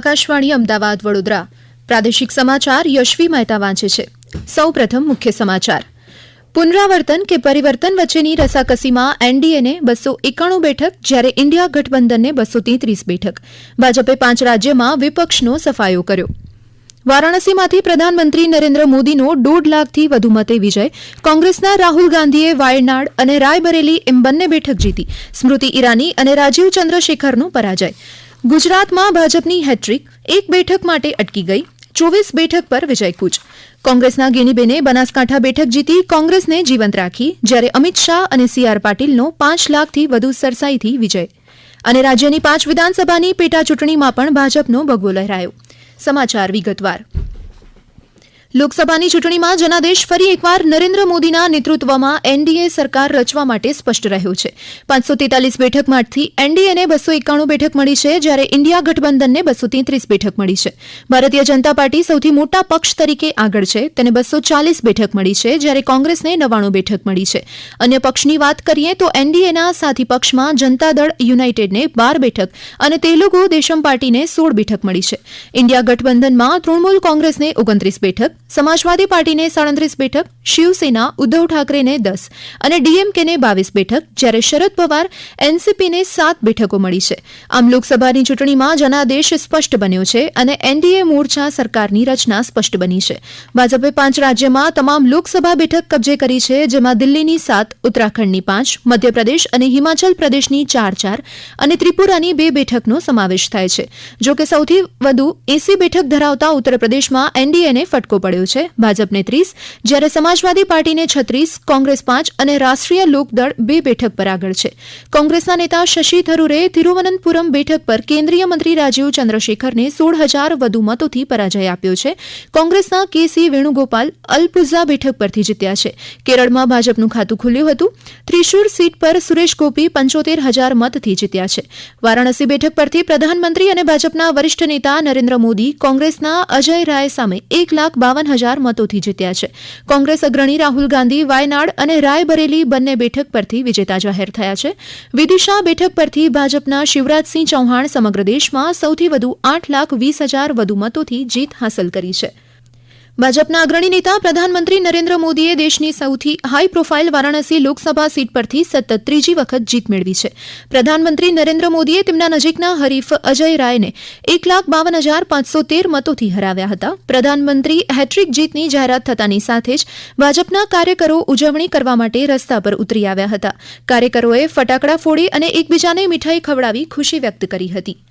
આકાશવાણી અમદાવાદ વડોદરા. પ્રાદેશિક સમાચાર યશવી મહેતા વાંચે છે. સૌપ્રથમ મુખ્ય સમાચાર. પુનરાવર્તન કે પરિવર્તન વચ્ચેની રસાકસીમાં એનડીએને બસો એકાણું બેઠક, જ્યારે ઇન્ડિયા ગઠબંધનને બસો તેત્રીસ બેઠક. ભાજપે પાંચ રાજ્યમાં વિપક્ષનો સફાયો કર્યો. વારાણસીમાંથી પ્રધાનમંત્રી નરેન્દ્ર મોદીનો દોઢ લાખથી વધુ મતે વિજય. કોંગ્રેસના રાહુલ ગાંધીએ વાયનાડ અને રાયબરેલી એમ બંને બેઠક જીતી. સ્મૃતિ ઈરાની અને રાજીવ ચંદ્રશેખરનો પરાજય. ગુજરાતમાં ભાજપની હેટ્રિક એક બેઠક માટે અટકી ગઈ, ચોવીસ બેઠક પર વિજય કૂચ. કોંગ્રેસના ગેનીબેને બનાસકાંઠા બેઠક જીતી કોંગ્રેસને જીવંત રાખી, જ્યારે અમિત શાહ અને સી આર પાટીલનો પાંચ લાખથી વધુ સરસાઈથી વિજય. અને રાજ્યની પાંચ વિધાનસભાની પેટા ચૂંટણીમાં પણ ભાજપનો ભગવો લહેરાયો. સમાચાર વિગતવાર. લોકસભાની ચૂંટણીમાં જનાદેશ ફરી એકવાર નરેન્દ્ર મોદીના નેતૃત્વમાં એનડીએ સરકાર રચવા માટે સ્પષ્ટ રહ્યો છે. પાંચસો તેતાલીસ બેઠકમાંથી એનડીએને બસો એકાણું બેઠક મળી છે, જ્યારે ઇન્ડિયા ગઠબંધનને બસો તેત્રીસ બેઠક મળી છે. ભારતીય જનતા પાર્ટી સૌથી મોટા પક્ષ તરીકે આગળ છે, તેને બસો ચાલીસ બેઠક મળી છે, જ્યારે કોંગ્રેસને નવાણું બેઠક મળી છે. અન્ય પક્ષની વાત કરીએ તો એનડીએના સાથી પક્ષમાં જનતા દળ યુનાઇટેડને બાર બેઠક અને તેલુગુ દેશમ પાર્ટીને સોળ બેઠક મળી છે. ઇન્ડિયા ગઠબંધનમાં તૃણમૂલ કોંગ્રેસને ઓગણત્રીસ બેઠક સમાજવાદી પાર્ટીને સાડત્રીસ બેઠક, શિવસેના ઉદ્ધવ ઠાકરેને દસ અને ડીએમકેને બાવીસ બેઠક, જ્યારે શરદ પવાર એનસીપીને સાત બેઠકો મળી છે. આમ લોકસભાની ચૂંટણીમાં જનાદેશ સ્પષ્ટ બન્યો છે અને એનડીએ મોરચા સરકારની રચના સ્પષ્ટ બની છે. ભાજપે પાંચ રાજ્યમાં તમામ લોકસભા બેઠક કબજે કરી છે, જેમાં દિલ્હીની સાત, ઉત્તરાખંડની પાંચ, મધ્યપ્રદેશ અને હિમાચલ પ્રદેશની ચાર ચાર અને ત્રિપુરાની બે બેઠકનો સમાવેશ થાય છે. જોકે સૌથી વધુ એસી બેઠક ધરાવતા ઉત્તર પ્રદેશમાં એનડીએને ફટકો પડ્યો છે. ભાજપને ત્રીસ, જ્યારે સમાજવાદી પાર્ટીને છત્રીસ, કોંગ્રેસ પાંચ અને રાષ્ટ્રીય લોકદળ બે બેઠક પર આગળ છે. કોંગ્રેસના નેતા શશી થરૂરે તિરુવનંતપુરમ બેઠક પર કેન્દ્રીય મંત્રી રાજીવ ચંદ્રશેખરને સોળ હજાર વધુ મતોથી પરાજય આપ્યો છે. કોંગ્રેસના કેસી વેણુગોપાલ અલપુઝા બેઠક પરથી જીત્યા છે. કેરળમાં ભાજપનું ખાતું ખુલ્યું હતું. ત્રિશુર સીટ પર સુરેશ ગોપી પંચોતેર હજાર મતથી જીત્યા છે. વારાણસી બેઠક પરથી પ્રધાનમંત્રી અને ભાજપના વરિષ્ઠ નેતા નરેન્દ્ર મોદી કોંગ્રેસના અજય રાય સામે એક લાખ બાવન હજાર મતોથી જીત્યા છે. કોંગ્રેસ અગ્રણી રાહુલ ગાંધી, વાયનાડ અને રાયબરેલી બંને બેઠક પરથી વિજેતા જાહેર થયા છે. વિદિશા બેઠક પરથી ભાજપના શિવરાજસિંહ ચૌહાણ સમગ્ર દેશમાં સૌથી વધુ આઠ લાખ વીસ હજાર વધુ મતોથી જીત હાંસલ કરી છે. ભાજપના અગ્રણી નેતા પ્રધાનમંત્રી નરેન્દ્ર મોદીએ દેશની સૌથી high profile Varanasi Lok Sabha seat પરથી સતત ત્રીજી વખત જીત મેળવી છે. પ્રધાનમંત્રી નરેન્દ્ર મોદીએ તેમના નજીકના હરીફ અજય રાયને એક લાખ બાવન હજાર પાંચસો તેર મતોથી હરાવ્યા હતા. પ્રધાનમંત્રી હેટ્રિક જીતની જાહેરાત થતાની સાથે જ ભાજપના કાર્યકરો ઉજવણી કરવા માટે રસ્તા પર ઉતરી આવ્યા હતા. કાર્યકરોએ ફટાકડા ફોડી અને એકબીજાને મીઠાઈ ખવડાવી ખુશી વ્યક્ત કરી હતી.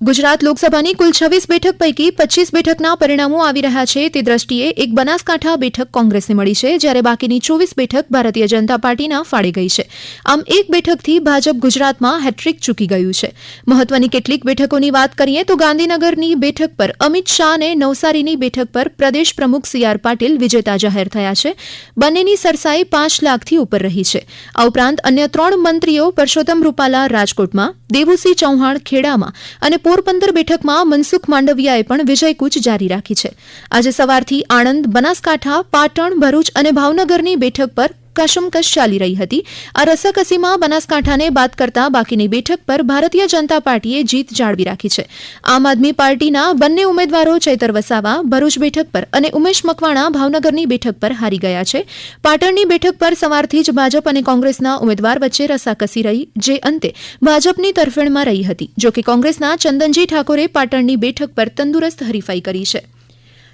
ગુજરાત લોકસભાની કુલ છવ્વીસ બેઠક પૈકી પચ્ચીસ બેઠકના પરિણામો આવી રહ્યા છે. તે દ્રષ્ટિએ એક બનાસકાંઠા બેઠક કોંગ્રેસને મળી છે, જ્યારે બાકીની ચોવીસ બેઠક ભારતીય જનતા પાર્ટીના ફાળે ગઈ છે. આમ એક બેઠકથી ભાજપ ગુજરાતમાં હેટ્રિક ચૂકી ગયું છે. મહત્વની કેટલીક બેઠકોની વાત કરીએ તો ગાંધીનગરની બેઠક પર અમિત શાહ અને નવસારીની બેઠક પર પ્રદેશ પ્રમુખ સી આર પાટીલ વિજેતા જાહેર થયા છે. બંનેની સરસાઈ પાંચ લાખથી ઉપર રહી છે. આ ઉપરાંત અન્ય ત્રણ મંત્રીઓ પરસોત્તમ રૂપાલા રાજકોટમાં દેવુસિંહ ચૌહાણ ખેડામાં અને પોરબંદર બેઠકમાં મનસુખ માંડવિયાએ પણ વિજય કૂચ જારી રાખી છે. આજે સવારથી આણંદ, બનાસકાંઠા, પાટણ, ભરૂચ અને ભાવનગરની બેઠક પર કશમકશ ચાલી રહી હતી. આ રસાકસીમાં બનાસકાંઠાને બાદ કરતા બાકીની બેઠક પર ભારતીય જનતા પાર્ટીએ જીત જાળવી રાખી છે. આમ આદમી પાર્ટીના બંને ઉમેદવારો ચૈતર વસાવા, ભરૂચ બેઠક પર અને ઉમેશ મકવાણા ભાવનગરની બેઠક પર હારી ગયા છે. પાટણની બેઠક પર સવારથી જ ભાજપ અને કોંગ્રેસના ઉમેદવાર વચ્ચે રસાકસી રહી, જે અંતે ભાજપની તરફેણમાં રહી હતી, જોકે કોંગ્રેસના ચંદનજી ઠાકોરે પાટણની બેઠક પર તંદુરસ્ત હરીફાઈ કરી છે.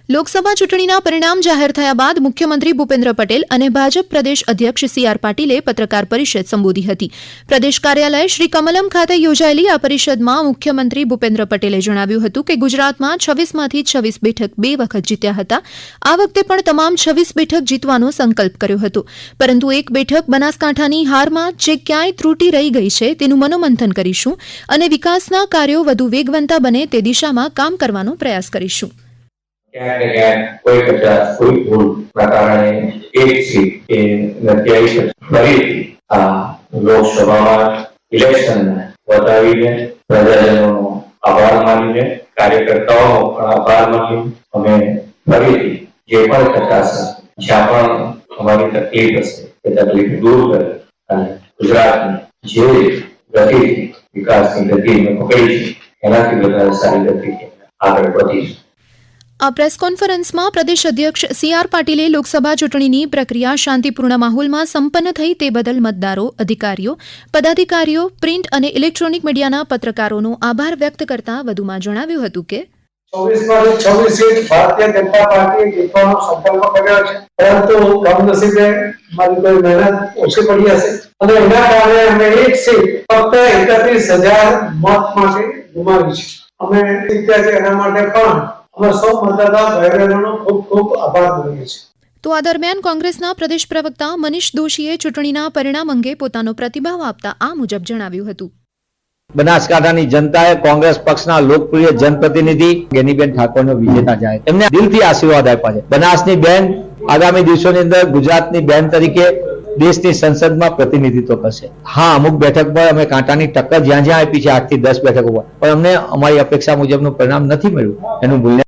લોકસભા ચૂંટણીના પરિણામ જાહેર થયા બાદ મુખ્યમંત્રી ભૂપેન્દ્ર પટેલ અને ભાજપ પ્રદેશ અધ્યક્ષ સી આર પાટીલે પત્રકાર પરિષદ સંબોધી હતી. પ્રદેશ કાર્યાલય શ્રી કમલમ ખાતે યોજાયેલી આ પરિષદમાં મુખ્યમંત્રી ભૂપેન્દ્ર પટેલે જણાવ્યું હતું કે ગુજરાતમાં છવ્વીસમાંથી છવ્વીસ બેઠક બે વખત જીત્યા હતા. આ વખતે પણ તમામ છવ્વીસ બેઠક જીતવાનો સંકલ્પ કર્યો હતો. પરંતુ એક બેઠક બનાસકાંઠાની હારમાં જે ક્યાંય ત્રુટી રહી ગઈ છે તેનું મનોમંથન કરીશું અને વિકાસના કાર્યો વધુ વેગવંતા બને તે દિશામાં કામ કરવાનો પ્રયાસ કરીશું. ક્યાંક ને ક્યાંક કોઈ કચાશ કોઈ ભૂલના કારણે એક સીટ એ નથી આવી શકે ફરીથી આ લોકસભામાં ઇલેક્શન વધાવીને પ્રજાજનોનો આભાર માનીને કાર્યકર્તાઓનો પણ આભાર માનીને અમે ફરીથી જે પણ કચાશ હશે, જ્યાં પણ અમારી તકલીફ હશે એ તકલીફ દૂર કરી અને ગુજરાતની જે ગતિથી વિકાસની ગતિ અમે પકડી છે એનાથી વધારે સારી ગતિ આગળ વધીશું આ પ્રેસ કોન્ફરન્સમાં પ્રદેશ અધ્યક્ષ સી આર પાટીલે લોકસભા ચૂંટણીની પ્રક્રિયા શાંતિપૂર્ણ માહોલમાં સંપન્ન થઈ તે બદલ મતદારો, અધિકારીઓ, પદાધિકારીઓ, પ્રિન્ટ અને ઇલેક્ટ્રોનિક મીડિયાના પત્રકારોનો આભાર વ્યક્ત કરતા વધુમાં જણાવ્યું હતું કે અમે અમે સૌ મતદાતા ભાઈ બહેનોનો ખૂબ ખૂબ આભાર માનીએ છીએ. તો આ દરમિયાન કોંગ્રેસના પ્રદેશ પ્રવક્તા મનીષ દોશીએ ચૂંટણીના પરિણામ અંગે પોતાનો પ્રતિભાવ આપતા આ મુજબ જણાવ્યું હતું. બનાસકાંઠાની જનતાએ કોંગ્રેસ પક્ષના લોકપ્રિય જનપ્રતિનિધિ ગેનીબેન ઠાકોરનો વિજેતા જાહેર. એમને દિલથી આશીર્વાદ આપ્યા છે. બનાસની બેન આગામી દિવસોની અંદર ગુજરાતની બેન તરીકે દેશની સંસદમાં પ્રતિનિધિત્વ કરશે. હા અમુક બેઠક પર અમે કાંટાની ટક્કર જ્યાં જ્યાં આપી છે આઠથી દસ બેઠકો પર. પણ અમને અમારી અપેક્ષા મુજબનું પરિણામ નથી મળ્યું. એનું મૂલ્ય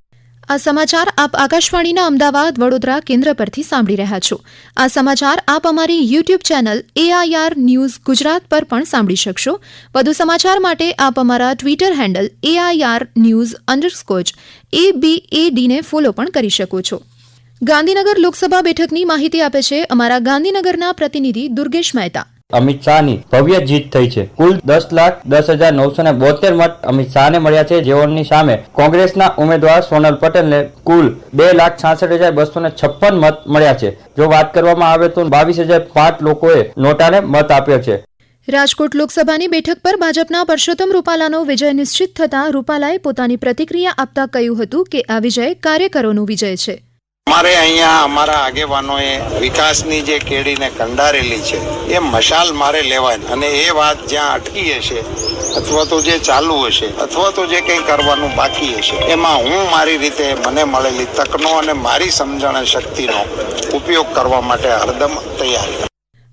આ સમાચાર આપ આકાશવાણીના અમદાવાદ, વડોદરા કેન્દ્ર પરથી સાંભળી રહ્યા છો. આ સમાચાર આપ અમારી YouTube channel AIR news Gujarat પર પણ સાંભળી શકશો. વધુ સમાચાર માટે આપ અમારા Twitter handle AIR news underscore A B A ડીને follow પણ કરી શકો છો. ગાંધીનગર લોકસભા બેઠકની માહિતી આપે છે. અમારા ગાંધીનગરના પ્રતિનિધિ દુર્ગેશ મહેતા. અમિત શાહની ભવ્ય જીત થઈ છે. કુલ દસ લાખ દસ હજાર નવસો ને બોતેર મત અમિત શાહને મળ્યા છે. જેઓની સામે કોંગ્રેસના ઉમેદવાર સોનલ પટેલને કુલ બે લાખ છાસઠ હજાર બસો ને છપ્પન મત મળ્યા છે. જો વાત કરવામાં આવે તો બાવીસ હજાર પાંચ લોકોએ નોટાને મત આપ્યો છે. રાજકોટ લોકસભાની બેઠક પર ભાજપના પરસોત્તમ રૂપાલાનો વિજય નિશ્ચિત થતાં રૂપાલાએ પોતાની પ્રતિક્રિયા આપતા કહ્યું હતું કે આ વિજય કાર્યકરોનો વિજય છે. અમારે અહીંયા અમારા આગેવાનોએ વિકાસની જે કેડીને કંડારેલી છે, એ મશાલ મારે લેવાની અને એ વાત જ્યાં અટકી હશે અથવા તો જે ચાલુ હશે અથવા તો જે કંઈ કરવાનું બાકી હશે, એમાં હું મારી રીતે મને મળેલી તકનો અને મારી સમજણ શક્તિનો ઉપયોગ કરવા માટે હરદમ તૈયાર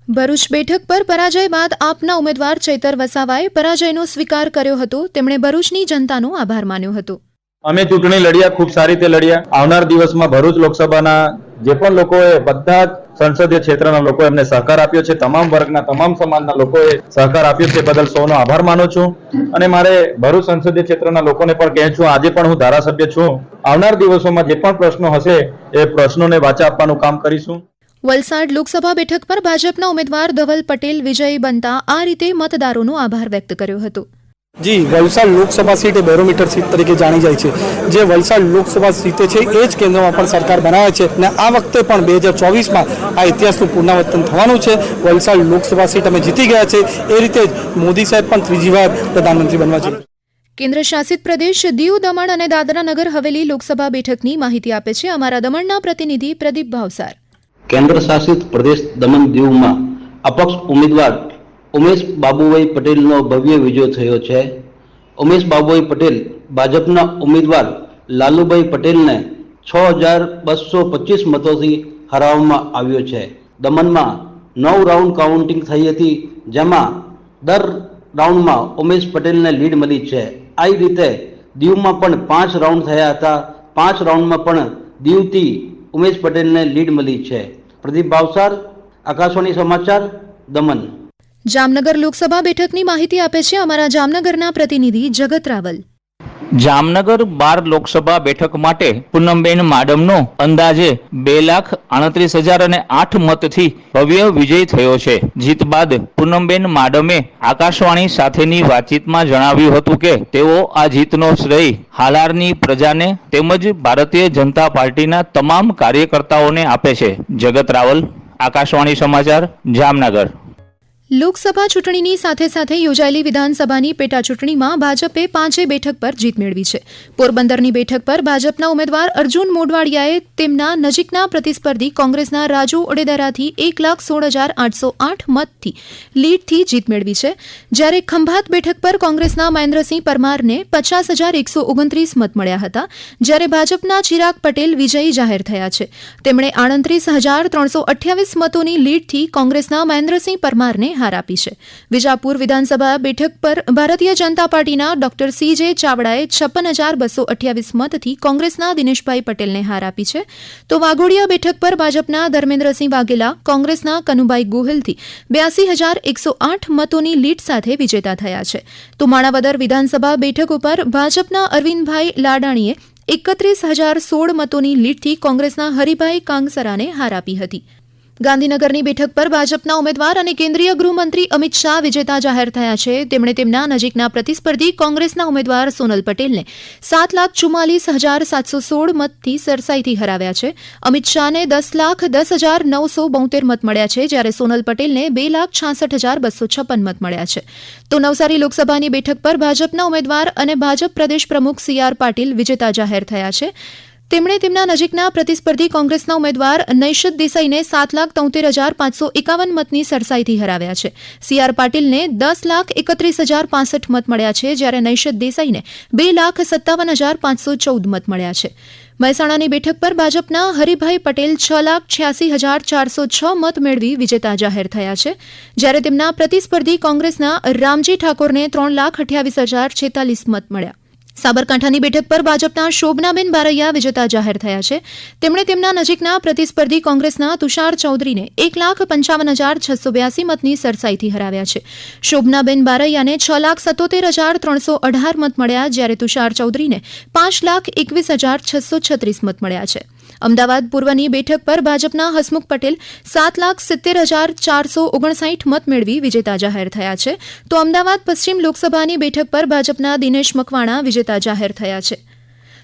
ભરૂચ બેઠક પર પરાજય બાદ આપના ઉમેદવાર ચૈતર વસાવાએ પરાજયનો સ્વીકાર કર્યો હતો. તેમણે ભરૂચની જનતાનો આભાર માન્યો હતો. અમે ચૂંટણી લડ્યા, ખૂબ સારી રીતે લડ્યા. આવનાર દિવસમાં ભરૂચ લોકસભાના જે પણ લોકોએ, બધા સંસદીય ક્ષેત્રના લોકો એમને સહકાર આપ્યો છે. તમામ વર્ગના, તમામ સમાજના લોકોએ સહકાર આપ્યો છે. બદલ સૌનો આભાર માનું છું. અને મારે ભરૂચ સંસદીય ક્ષેત્રના લોકોને પણ કહે છું, આજે પણ હું ધારાસભ્ય છું. આવનાર દિવસોમાં જે પણ પ્રશ્નો હશે, એ પ્રશ્નોને વાચા આપવાનું કામ કરીશું. વલસાડ લોકસભા બેઠક પર ભાજપના ઉમેદવાર ધવલ પટેલ વિજયી બનતા આ રીતે મતદારોનો આભાર વ્યક્ત કર્યો હતો. જી વલસાડ લોકસભા સીટ એ બેરોમીટર સીટ તરીકે જાણી જાય છે. જે વલસાડ લોકસભા સીટે છે એ જ કેન્દ્રમાં પણ સરકાર બનાવે છે અને આ વખતે પણ બે હજાર ચોવીસમાં આ ઇતિહાસનું પુનરાવર્તન થવાનું છે. વલસાડ લોકસભા સીટ અમે જીતી ગયા છે. એ રીતે જ મોદી સાહેબ પણ ત્રીજી વાર પ્રધાનમંત્રી બનવા છે કેન્દ્ર શાસિત પ્રદેશ દીવ દમણ અને દાદરા નગર હવેલી લોકસભા બેઠકની માહિતી આપે છે. અમારા દમણના પ્રતિનિધિ પ્રદીપ ભાવસાર. કેન્દ્ર શાસિત પ્રદેશ દમણ દીવમાં અપક્ષ ઉમેદવાર ઉમેશ બાબુભાઈ પટેલનો ભવ્ય વિજય થયો છે. ઉમેશ બાબુભાઈ પટેલ ભાજપના ઉમેદવાર, લાલુભાઈ પટેલને છ હજાર બસો પચીસ મતોથી હરાવવામાં આવ્યો છે. દમણમાં નવ રાઉન્ડ કાઉન્ટિંગ થઈ હતી, જેમાં દર રાઉન્ડમાં ઉમેશ પટેલને લીડ મળી છે. આ રીતે દીવમાં પણ પાંચ રાઉન્ડ થયા હતા. પાંચ રાઉન્ડમાં પણ દીવથી ઉમેશ પટેલને લીડ મળી છે. પ્રદીપ ભાવસાર, આકાશવાણી સમાચાર દમન જામનગર લોકસભા બેઠકની માહિતી આપે છે અમારા જામનગરના પ્રતિનિધિ જગત રાવલ. જામનગર બાર લોકસભા બેઠક માટે પૂનમબેન માડમનો અંદાજે બે લાખ આડત્રીસ હજાર અને આઠ મતથી ભવ્ય વિજય થયો છે. જીત બાદ પૂનમબેન માડમે આકાશવાણી સાથેની વાતચીતમાં જણાવ્યું હતું કે તેઓ આ જીતનો શ્રેય હાલારની પ્રજાને તેમજ ભારતીય જનતા પાર્ટીના તમામ કાર્યકર્તાઓને આપે છે. જગત રાવલ, આકાશવાણી સમાચાર, જામનગર. લોકસભા ચૂંટણીની સાથે સાથે યોજાયેલી વિધાનસભાની પેટા ચૂંટણીમાં ભાજપે પાંચેય બેઠક પર જીત મેળવી છે. પોરબંદરની બેઠક પર ભાજપના ઉમેદવાર અર્જુન મોઢવાડિયાએ તેમના નજીકના પ્રતિસ્પર્ધી કોંગ્રેસના રાજુ ઓડેદરાથી એક લાખ સોળ હજાર આઠસો આઠ મતથી લીડથી જીત મેળવી છે. જ્યારે ખંભાત બેઠક પર કોંગ્રેસના મહેન્દ્રસિંહ પરમારને પચાસ હજાર એકસો ઓગણત્રીસ મત મળ્યા હતા. જ્યારે ભાજપના ચિરાગ પટેલ વિજયી જાહેર થયા છે. તેમણે આડત્રીસ હજાર ત્રણસો અઠ્યાવીસ મતોની લીડથી કોંગ્રેસના મહેન્દ્રસિંહ પરમારને હાર આપી છે. વિજાપુર વિધાનસભા બેઠક પર ભારતીય જનતા પાર્ટીના ડોક્ટર સી જે ચાવડાએ છપ્પન હજાર બસો અઠ્યાવીસ મતથી કોંગ્રેસના દિનેશભાઈ પટેલને હાર આપી છે. તો વાઘોડિયા બેઠક પર ભાજપના ધર્મેન્દ્રસિંહ વાઘેલા, કોંગ્રેસના કનુભાઈ ગોહિલથી બ્યાસી હજાર એકસો આઠ મતોની લીડ સાથે વિજેતા થયા છે. તો માણાવદર વિધાનસભા બેઠક ઉપર ભાજપના અરવિંદભાઈ લાડાણીએ એકત્રીસ હજાર સોળ મતોની લીડથી કોંગ્રેસના હરિભાઈ કાંગસરાને હાર આપી હતી. ગાંધીનગરની બેઠક પર ભાજપના ઉમેદવાર અને કેન્દ્રીય ગૃહમંત્રી અમિત શાહ વિજેતા જાહેર થયા છે. તેમણે તેમના નજીકના પ્રતિસ્પર્ધી કોંગ્રેસના ઉમેદવાર સોનલ પટેલને સાત લાખ ચુમ્માલીસ હજાર સાતસો સોળ મતથી સરસાઈથી હરાવ્યા છે. અમિત શાહને દસ લાખ દસ હજાર નવસો બોતેર મત મળ્યા છે, જ્યારે સોનલ પટેલને બે લાખ છાસઠ હજાર બસો છપ્પન મત મળ્યા છે. તો નવસારી લોકસભાની બેઠક પર ભાજપના ઉમેદવાર અને ભાજપ પ્રદેશ પ્રમુખ સી આર પાટીલ વિજેતા જાહેર થયા છે. તેમણે તેમના નજીકના પ્રતિસ્પર્ધી કોંગ્રેસના ઉમેદવાર નૈશદ દેસાઈને સાત લાખ તોતેર હજાર પાંચસો એકાવન મતની સરસાઈથી હરાવ્યા છે. સી આર પાટીલને દસ લાખ એકત્રીસ હજાર પાસઠ મત મળ્યા છે, જ્યારે નૈશદ દેસાઈને બે લાખ સત્તાવન હજાર પાંચસો ચૌદ મત મળ્યા છે. મહેસાણાની બેઠક પર ભાજપના હરિભાઈ પટેલ છ લાખ છ્યાસી હજાર ચારસો છ મત મેળવી વિજેતા જાહેર થયા છે. જ્યારે તેમના પ્રતિસ્પર્ધી કોંગ્રેસના રામજી ઠાકોરને ત્રણ લાખ અઠ્યાવીસ હજાર છેતાલીસ મત મળ્યા. સાબરકાંઠાની બેઠક પર ભાજપના શોભનાબેન બારૈયા વિજેતા જાહેર થયા છે. તેમણે તેમના નજીકના પ્રતિસ્પર્ધી કોંગ્રેસના તુષાર ચૌધરીને એક લાખ પંચાવન હજાર છસો બ્યાસી મતની સરસાઈથી હરાવ્યા છે. શોભનાબેન બારૈયાને છ લાખ સત્તોતેર હજાર ત્રણસો અઢાર મત મળ્યા, જ્યારે તુષાર ચૌધરીને પાંચ લાખ એકવીસ હજાર છસો છત્રીસ મત મળ્યા છે. અમદાવાદ પૂર્વની બેઠક પર ભાજપના હસમુખ પટેલ સાત લાખ સિત્તેર હજાર ચારસો ઓગણસાઠ મત મેળવી વિજેતા જાહેર થયા છે. તો અમદાવાદ પશ્ચિમ લોકસભાની બેઠક પર ભાજપના દિનેશ મકવાણા વિજેતા જાહેર થયા છે.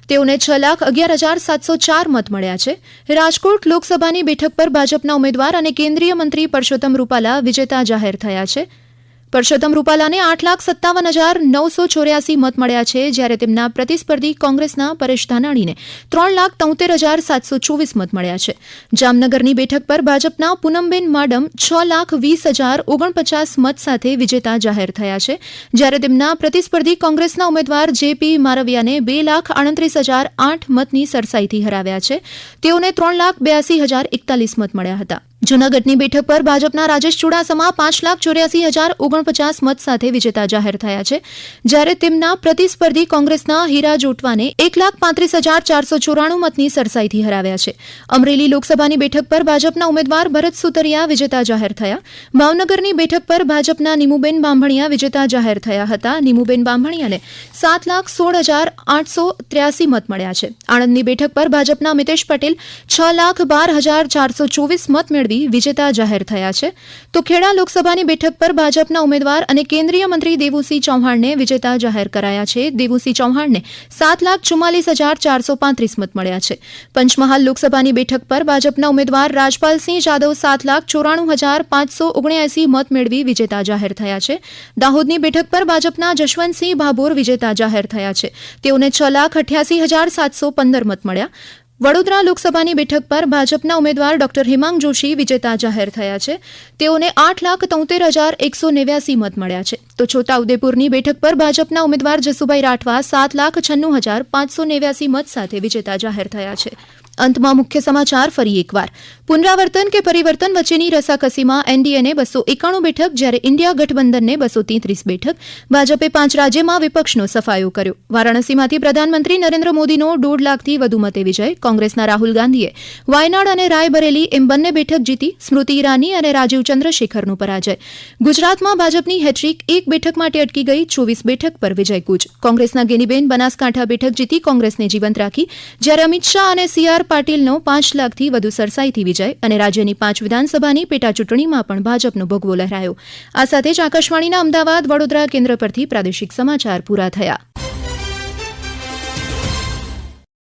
તેઓને છ લાખ અગિયાર હજાર સાતસો ચાર મત મળ્યા છે. રાજકોટ લોકસભાની બેઠક પર ભાજપના ઉમેદવાર અને કેન્દ્રીય મંત્રી પરસોત્તમ રૂપાલા વિજેતા જાહેર થયા છે. પરસોત્તમ રૂપાલાને આઠ લાખ સત્તાવન હજાર નવસો ચોર્યાસી મત મળ્યા છે, જ્યારે તેમના પ્રતિસ્પર્ધી કોંગ્રેસના પરેશ ધાનાણીને ત્રણ લાખ તોતેર હજાર સાતસો ચોવીસ મત મળ્યા છે. જામનગરની બેઠક પર ભાજપના પૂનમબેન માડમ છ લાખ વીસ હજાર ઓગણપચાસ મત સાથે વિજેતા જાહેર થયા છે, જ્યારે તેમના પ્રતિસ્પર્ધી કોંગ્રેસના ઉમેદવાર જેપી મારવિયાને બે લાખ આડત્રીસ હજાર આઠ મતની સરસાઈથી હરાવ્યા છે. તેઓને ત્રણ લાખ બ્યાસી હજાર એકતાલીસ મત મળ્યા હતા. જૂનાગઢની બેઠક પર ભાજપના રાજેશ ચુડાસમા પાંચ લાખ ચોર્યાસી હજાર ઓગણપચાસ મત સાથે વિજેતા જાહેર થયા છે. જ્યારે તેમના પ્રતિસ્પર્ધી કોંગ્રેસના હીરા જોટવાને એક લાખ પાંત્રીસ હજાર ચારસો ચોરાણું મતની સરસાઈથી હરાવ્યા છે. અમરેલી લોકસભાની બેઠક પર ભાજપના ઉમેદવાર ભરત સુતરિયા વિજેતા જાહેર થયા. ભાવનગરની બેઠક પર ભાજપના નીમુબેન બાંભણિયા વિજેતા જાહેર થયા હતા. નીમુબેન બાંભણિયાને સાત લાખ સોળ હજાર આઠસો ત્ર્યાસી મત મળ્યા છે. આણંદની બેઠક પર ભાજપના મિતેશ પટેલ છ લાખ બાર હજાર ચારસો ચોવીસ મત મેળવી વિજેતા જાહેર થયા છે. તો ખેડા લોકસભાની બેઠક પર ભાજપના ઉમેદવાર અને કેન્દ્રીય મંત્રી દેવુસિંહ ચૌહાણને વિજેતા જાહેર કરાયા છે. દેવુસિંહ ચૌહાણને સાત લાખ ચુમ્માલીસ હજાર ચારસો પાંત્રીસ મત મળ્યા છે. પંચમહાલ લોકસભાની બેઠક પર ભાજપના ઉમેદવાર રાજપાલસિંહ જાદવ સાત લાખ ચોરાણું હજાર પાંચસો ઓગણએસી મત મેળવી વિજેતા જાહેર થયા છે. દાહોદની બેઠક પર ભાજપના જશવંતસિંહ ભાભોર વિજેતા જાહેર થયા છે. તેઓને છ લાખ અઠ્યાસી હજાર સાતસો પંદર મત મળ્યા. વડોદરા લોકસભાની બેઠક પર ભાજપના ઉમેદવાર ડોક્ટર હિમાંગ જોશી વિજેતા જાહેર થયા છે. તેઓને આઠ લાખ તોતેર હજાર એકસો નેવ્યાસી મત મળ્યા છે. તો છોટાઉદેપુરની બેઠક પર ભાજપના ઉમેદવાર જસુભાઈ રાઠવા સાત લાખ છન્નું હજાર પાંચસો નેવ્યાસી મત સાથે વિજેતા જાહેર થયા છે. અંતમાં મુખ્ય સમાચાર ફરી એકવાર. પુનરાવર્તન કે પરિવર્તન વચ્ચેની રસાકસીમાં એનડીએને બસો એકાણું બેઠક, જ્યારે ઇન્ડિયા ગઠબંધનને બસો તેત્રીસ બેઠક, ભાજપે પાંચ રાજ્યમાં વિપક્ષનો સફાયો કર્યો. વારાણસીમાંથી પ્રધાનમંત્રી નરેન્દ્ર મોદીનો દોઢ લાખથી વધુ મતે વિજય, કોંગ્રેસના રાહુલ ગાંધીએ વાયનાડ અને રાયબરેલી એમ બંને બેઠક જીતી, સ્મૃતિ ઈરાની અને રાજીવ ચંદ્રશેખરનો પરાજય. ગુજરાતમાં ભાજપની હેટ્રિક એક બેઠક માટે અટકી ગઈ, ચોવીસ બેઠક પર વિજય કૂચ. કોંગ્રેસના ગેનીબેન બનાસકાંઠા બેઠક જીતી, કોંગ્રેસને જીવંત રાખી, જ્યારે અમિત શાહ અને સી આર પાટીલનો પાંચ લાખથી વધુ સરસાઈથી વિજય અને રાજ્યની પાંચ વિધાનસભાની પેટા ચૂંટણીમાં પણ ભાજપનો ભગવો લહેરાયો. આ સાથે જ આકાશવાણીના અમદાવાદ વડોદરા કેન્દ્ર પરથી પ્રાદેશિક સમાચાર પૂરા થયા.